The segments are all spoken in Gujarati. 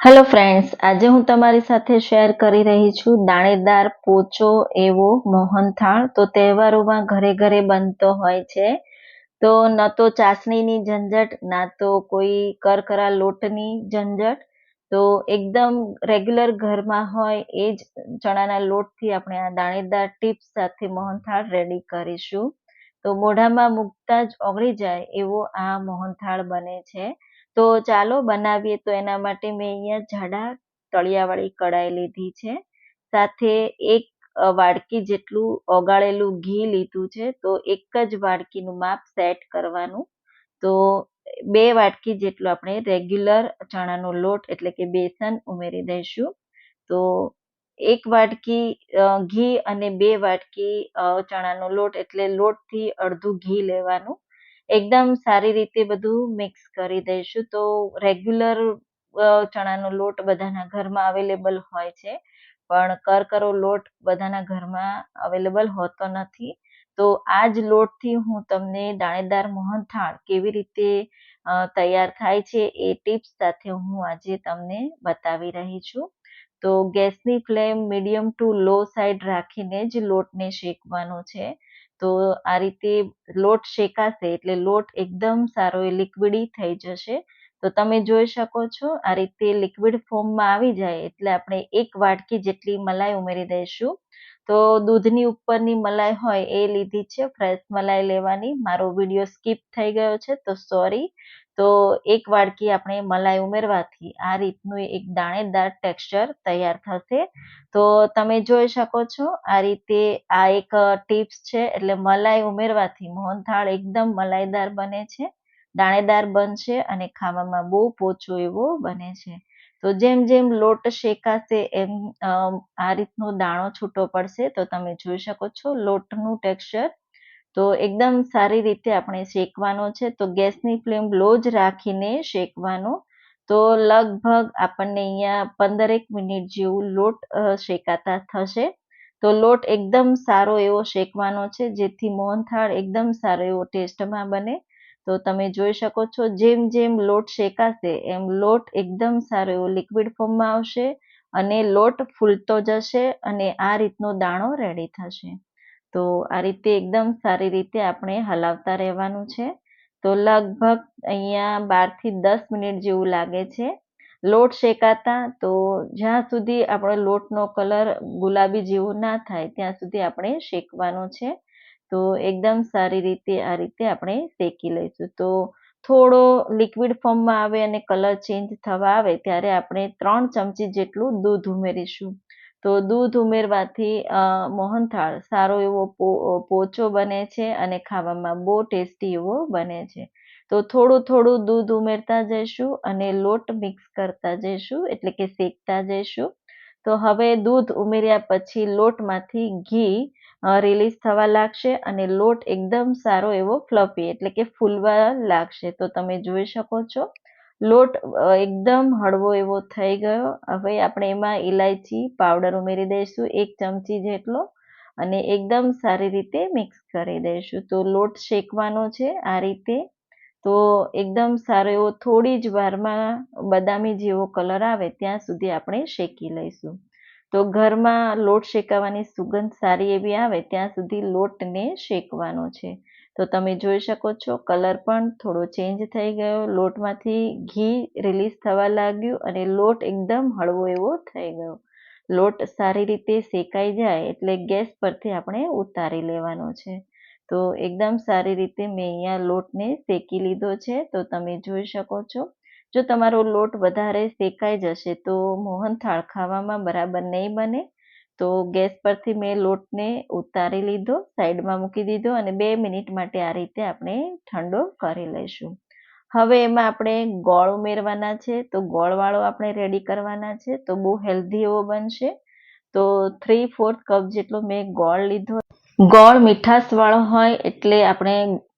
હેલો ફ્રેન્ડ્સ આજે હું તમારી સાથે શેર કરી રહી છું દાણેદાર પોચો એવો મોહનથાળ તો તહેવારોમાં ઘરે ઘરે બનતો હોય છે. તો ન તો ચાસણીની ઝંઝટ, ના તો કોઈ કરકરા લોટની ઝંઝટ. તો એકદમ રેગ્યુલર ઘરમાં હોય એ જ ચણાના લોટથી આપણે આ દાણેદાર ટીપ્સ સાથે મોહનથાળ રેડી કરીશું. તો મોઢામાં મૂકતા જ ઓગળી જાય એવો આ મોહનથાળ બને છે. તો ચાલો બનાવીએ. તો એના માટે મેં અહીંયા જાડા તળિયાવાળી કડાઈ લીધી છે. સાથે એક વાડકી જેટલું ઓગાળેલું ઘી લીધું છે. તો એક જ વાડકીનું માપ સેટ કરવાનું. તો બે વાટકી જેટલું આપણે રેગ્યુલર ચણાનો લોટ એટલે કે બેસન ઉમેરી દઈશું. તો એક વાટકી ઘી અને બે વાટકી ચણાનો લોટ એટલે લોટથી અડધું ઘી લેવાનું. એકદમ સારી રીતે બધું મિક્સ કરી દઈશું. તો રેગ્યુલર ચણાનો લોટ બધાના ઘરમાં અવેલેબલ હોય છે. પણ કરકરો લોટ બધાના ઘરમાં અવેલેબલ હોતો નથી. તો આ જ લોટથી હું તમને દાણેદાર મોહનથાળ કેવી રીતે તૈયાર થાય છે એ ટિપ્સ સાથે હું આજે તમને બતાવી રહી છું. તો ગેસની flame medium to low side રાખીને જ લોટને શેકવાનો છે. તો આ રીતે લોટ શેકાશે એટલે લોટ એકદમ સારો એ લિક્વિડી થઈ જશે. તો તમે જોઈ શકો છો, આ રીતે લિક્વિડ ફોર્મમાં આવી જાય એટલે આપણે એક વાટકી જેટલી મલાઈ ઉમેરી દઈશું. તો દૂધની ઉપરની મલાઈ હોય એ લીધી છે. ફ્રેશ મલાઈ લેવાની. મારો વીડિયો સ્કીપ થઈ ગયો છે, તો સોરી. તો એક વાડકી આપણે મલાઈ ઉમેરવાથી આ રીતનું એક દાણેદાર ટેક્સચર તૈયાર થશે. તો તમે જોઈ શકો છો, આ રીતે આ એક ટિપ્સ છે, એટલે મલાઈ ઉમેરવાથી મોહનથાળ એકદમ મલાઈદાર બને છે, દાણેદાર બનશે અને ખાવામાં બહુ પોચો એવો બને છે. તો જેમ જેમ લોટ શેકાશે એમ આ રીતનો દાણો છૂટો પડશે, તો તમે જોઈ શકો છો લોટનું ટેક્સચર. તો એકદમ સારી રીતે આપણે શેકવાનો છે, તો ગેસની ફ્લેમ લો જ રાખીને શેકવાનો. તો લગભગ આપણને અહીંયા પંદરેક મિનિટ જેવું લોટ શેકાતા થશે. તો લોટ એકદમ સારો એવો શેકવાનો છે, જેથી મોહનથાળ એકદમ સારો એવો ટેસ્ટમાં બને. તો તમે જોઈ શકો છો, જેમ જેમ લોટ શેકાશે, એમ લોટ એકદમ સારો એવો લિક્વિડ ફોર્મમાં આવશે અને લોટ ફૂલતો જશે અને આ રીતનો દાણો રેડી થશે. તો આ રીતે એકદમ સારી રીતે આપણે હલાવતા રહેવાનું છે. તો લગભગ અહીંયા બારથી દસ મિનિટ જેવું લાગે છે. લોટ શેકાતા તો જ્યાં સુધી આપણો લોટનો કલર ગુલાબી જેવો ના થાય, ત્યાં સુધી આપણે શેકવાનો છે. તો એકદમ સારી રીતે આ રીતે આપણે શેકી લઈશું. તો થોડો લિક્વિડ ફોર્મમાં આવે અને કલર ચેન્જ થવા આવે ત્યારે આપણે ત્રણ ચમચી જેટલું દૂધ ઉમેરીશું. તો દૂધ ઉમેરવાથી મોહનથાળ સારો એવો પોચો બને છે અને ખાવામાં બહુ ટેસ્ટી એવો બને છે. તો થોડું થોડું દૂધ ઉમેરતા જઈશું અને લોટ મિક્સ કરતા જઈશું, એટલે કે શેકતા જઈશું. તો હવે દૂધ ઉમેર્યા પછી લોટમાંથી ઘી રિલીઝ થવા લાગશે અને લોટ એકદમ સારો એવો ફ્લફી એટલે કે ફૂલવા લાગશે. તો તમે જોઈ શકો છો, લોટ એકદમ હળવો એવો થઈ ગયો. હવે આપણે એમાં ઇલાયચી પાવડર ઉમેરી દઈશું, એક ચમચી જેટલો, અને એકદમ સારી રીતે મિક્સ કરી દઈશું. તો લોટ શેકવાનો છે આ રીતે. તો એકદમ સારો એવો થોડી જ વારમાં બદામી જેવો કલર આવે, ત્યાં સુધી આપણે શેકી લઈશું. તો ઘરમાં લોટ શેકાવાની સુગંધ સારી એવી આવે, ત્યાં સુધી લોટને શેકવાનો છે. તો તમે જોઈ શકો છો, કલર પણ થોડો ચેન્જ થઈ ગયો. લોટમાંથી ઘી રિલીઝ થવા લાગ્યું અને લોટ એકદમ હળવો એવો થઈ ગયો. લોટ સારી રીતે શેકાઈ જાય એટલે ગેસ પરથી આપણે ઉતારી લેવાનો છે. તો એકદમ સારી રીતે મેં અહીંયા લોટને શેકી લીધો છે. તો તમે જોઈ શકો છો જો તમારો લોટ વધારે શેકાઈ જશે તો મોહનથાળ ખાવામાં બરાબર નહીં બને, તો ગેસ પરથી મેં લોટને ઉતારી લીધો, સાઈડમાં મૂકી દીધો અને બે મિનિટ માટે આ રીતે આપણે ઠંડો કરી લઈશું. હવે એમાં આપણે ગોળ ઉમેરવાના છે, તો ગોળવાળો આપણે રેડી કરવાના છે, તો બહુ હેલ્ધી એવો બનશે. તો થ્રી ફોર્થ કપ જેટલો મેં ગોળ લીધો. ગોળ મીઠાશવાળો હોય એટલે આપણે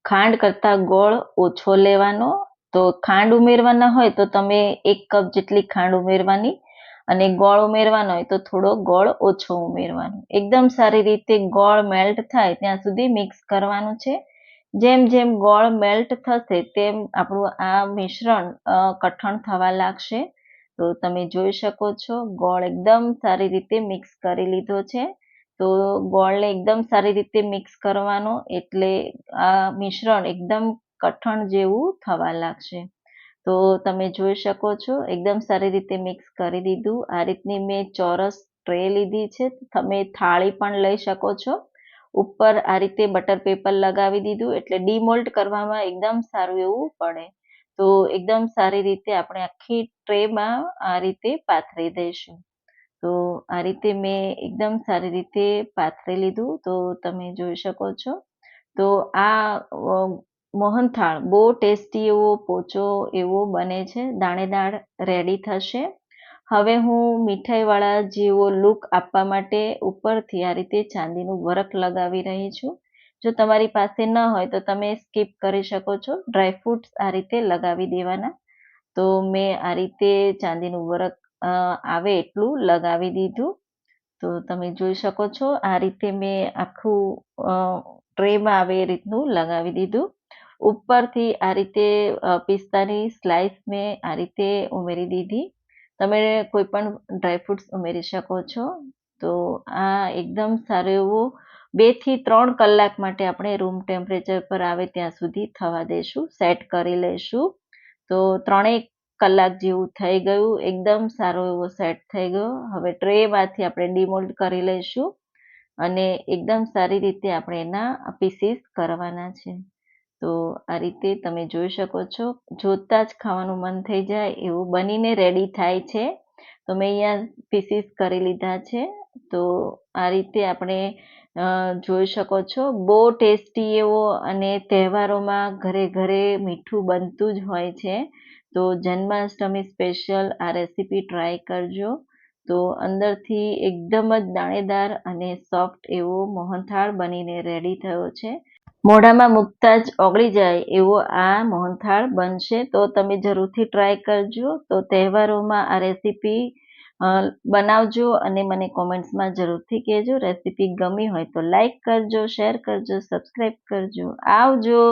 ખાંડ કરતાં ગોળ ઓછો લેવાનો તો ખાંડ ઉમેરવાના હોય તો તમે એક કપ જેટલી ખાંડ ઉમેરવાની અને ગોળ ઉમેરવાનો હોય તો થોડો ગોળ ઓછો ઉમેરવાનો. એકદમ સારી રીતે ગોળ મેલ્ટ થાય ત્યાં સુધી મિક્સ કરવાનું છે. જેમ જેમ ગોળ મેલ્ટ થશે તેમ આપણું આ મિશ્રણ કઠણ થવા લાગશે. તો તમે જોઈ શકો છો ગોળ એકદમ સારી રીતે મિક્સ કરી લીધો છે. તો ગોળને એકદમ સારી રીતે મિક્સ કરવાનો એટલે આ મિશ્રણ એકદમ કઠણ જેવું થવા લાગશે. તો તમે જોઈ શકો છો, એકદમ સારી રીતે મિક્સ કરી દીધું. આ રીતની મેં ચોરસ ટ્રે લીધી છે. તમે થાળી પણ લઈ શકો છો. ઉપર આ રીતે બટર પેપર લગાવી દીધું એટલે ડીમોલ્ટ કરવામાં એકદમ સારું એવું પડે. તો એકદમ સારી રીતે આપણે આખી ટ્રેમાં આ રીતે પાથરી દઈશું. તો આ રીતે મેં એકદમ સારી રીતે પાથરી લીધું. તો તમે જોઈ શકો છો. તો આ મોહનથાળ. બહુ ટેસ્ટી એવો પોચો એવો બને છે. દાણેદાર રેડી થશે. હવે હું મીઠાઈવાળા જેવો લુક આપવા માટે ઉપરથી આ રીતે ચાંદીનું વર્ક લગાવી રહી છું. જો તમારી પાસે ન હોય તો તમે સ્કીપ કરી શકો છો. ડ્રાયફ્રૂટ્સ આ રીતે લગાવી દેવાના. તો મેં આ રીતે ચાંદીનું વર્ક આવે એટલું લગાવી દીધું. તો તમે જોઈ શકો છો આ રીતે મેં આખું ટ્રેમાં આવે એ રીતનું લગાવી દીધું. ઉપરથી આ રીતે પિસ્તાની સ્લાઇસ મેં આ રીતે ઉમેરી દીધી. તમે કોઈ પણ ડ્રાયફ્રૂટ્સ ઉમેરી શકો છો. તો આ એકદમ સારું એવું બેથી ત્રણ કલાક માટે આપણે રૂમ ટેમ્પરેચર પર આવે ત્યાં સુધી થવા દઈશું સેટ કરી લઈશું તો ત્રણેક કલાક જેવું થઈ ગયું. એકદમ સારો એવો સેટ થઈ ગયો. હવે ટ્રેમાંથી આપણે ડીમોલ્ડ કરી લઈશું અને એકદમ સારી રીતે આપણે એના પીસીસ કરવાના છે. તો આ રીતે તમે જોઈ શકો છો. જોતાં જ ખાવાનું મન થઈ જાય એવું બનીને રેડી થાય છે. તો મેં અહીંયા પીસીસ કરી લીધા છે. તો આ રીતે આપણે જોઈ શકો છો. બહુ ટેસ્ટી એવો અને તહેવારોમાં ઘરે ઘરે મીઠું બનતું જ હોય છે. તો જન્માષ્ટમી સ્પેશિયલ આ રેસીપી ટ્રાય કરજો. તો અંદરથી એકદમ જ દાણેદાર અને સોફ્ટ એવો મોહનથાળ બનીને રેડી થયો છે. મોઢામાં મૂકતા જ ઓગળી જાય એવો આ મોહનથાળ બનશે, તો તમે જરૂરથી ટ્રાય કરજો. તો તહેવારોમાં આ રેસીપી બનાવજો અને મને કોમેન્ટ્સમાં જરૂરથી કહેજો. રેસીપી ગમી હોય તો લાઈક કરજો શેર કરજો સબસ્ક્રાઈબ કરજો. આવજો!